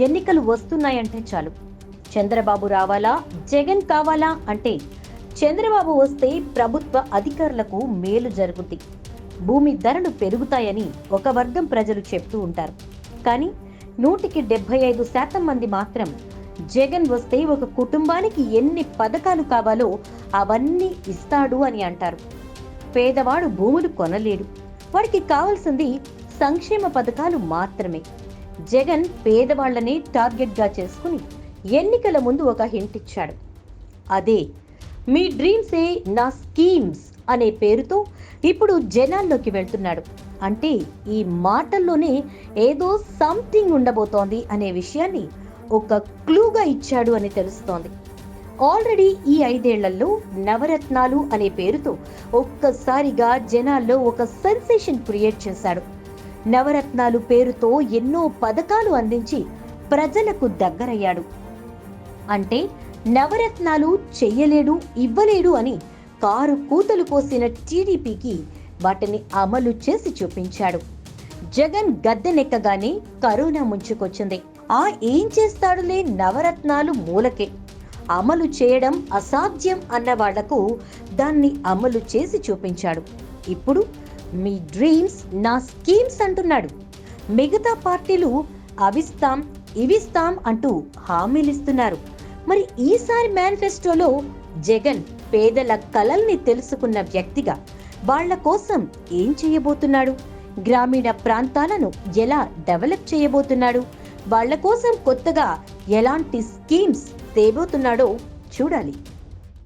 ఎన్నికలు వస్తున్నాయంటే చాలు. చంద్రబాబు రావాలా? జగన్ కావాలా అంటే చంద్రబాబు వస్తే ప్రభుత్వ అధికారులకు మేలు జరుగుద్ది. భూమి ధరలు పెరుగుతాయని ఒక వర్గం ప్రజలు చెప్తూ ఉంటారు. కానీ నూటికి డెబ్బై ఐదు శాతం మంది మాత్రం జగన్ వస్తే ఒక కుటుంబానికి ఎన్ని పథకాలు కావాలో అవన్నీ ఇస్తాడు అని అంటారు. పేదవాడు భూములు కొనలేడు. వాడికి కావాల్సింది సంక్షేమ పథకాలు మాత్రమే. జగన్ పేదవాళ్ళని టార్గెట్గా చేసుకుని ఎన్నికల ముందు ఒక హింట్ ఇచ్చాడు. అదే మీ డ్రీమ్సే నా స్కీమ్స్ అనే పేరుతో ఇప్పుడు జనాల్లోకి వెళ్తున్నాడు. అంటే ఈ మాటల్లోనే ఏదో సంథింగ్ ఉండబోతోంది అనే విషయాన్ని ఒక క్లూగా ఇచ్చాడు అని తెలుస్తోంది. ఆల్రెడీ ఈ ఐదేళ్ళలో నవరత్నాలు అనే పేరుతో ఒక్కసారిగా జనాల్లో ఒక సెన్సేషన్ క్రియేట్ చేశాడు. నవరత్నాలు పేరుతో ఎన్నో పథకాలు అందించి ప్రజలకు దగ్గరయ్యాడు. అంటే నవరత్నాలు చెయ్యలేడు ఇవ్వలేడు అని కారు కూతలు కోసిన టీడీపీకి వాటిని అమలు చేసి చూపించాడు. జగన్ గద్దెనెక్కగానే కరోనా ముంచుకొచ్చింది. ఆ ఏం చేస్తాడులే నవరత్నాలు మూలకే. అమలు చేయడం అసాధ్యం అన్న వాళ్ళకు దాన్ని అమలు చేసి చూపించాడు. ఇప్పుడు మీ డ్రీమ్స్ నా స్కీమ్స్ అంటున్నాడు. మిగతా పార్టీలు అవిస్తాం ఇవిస్తాం అంటూ హామీలిస్తున్నారు. మరి ఈసారి మేనిఫెస్టోలో జగన్ పేదల కలల్ని తెలుసుకున్న వ్యక్తిగా వాళ్ళ కోసం ఏం చేయబోతున్నాడు? గ్రామీణ ప్రాంతాలను ఎలా డెవలప్ చేయబోతున్నాడు? వాళ్ళ కోసం కొత్తగా ఎలాంటి స్కీమ్స్ తేబోతున్నాడో చూడాలి.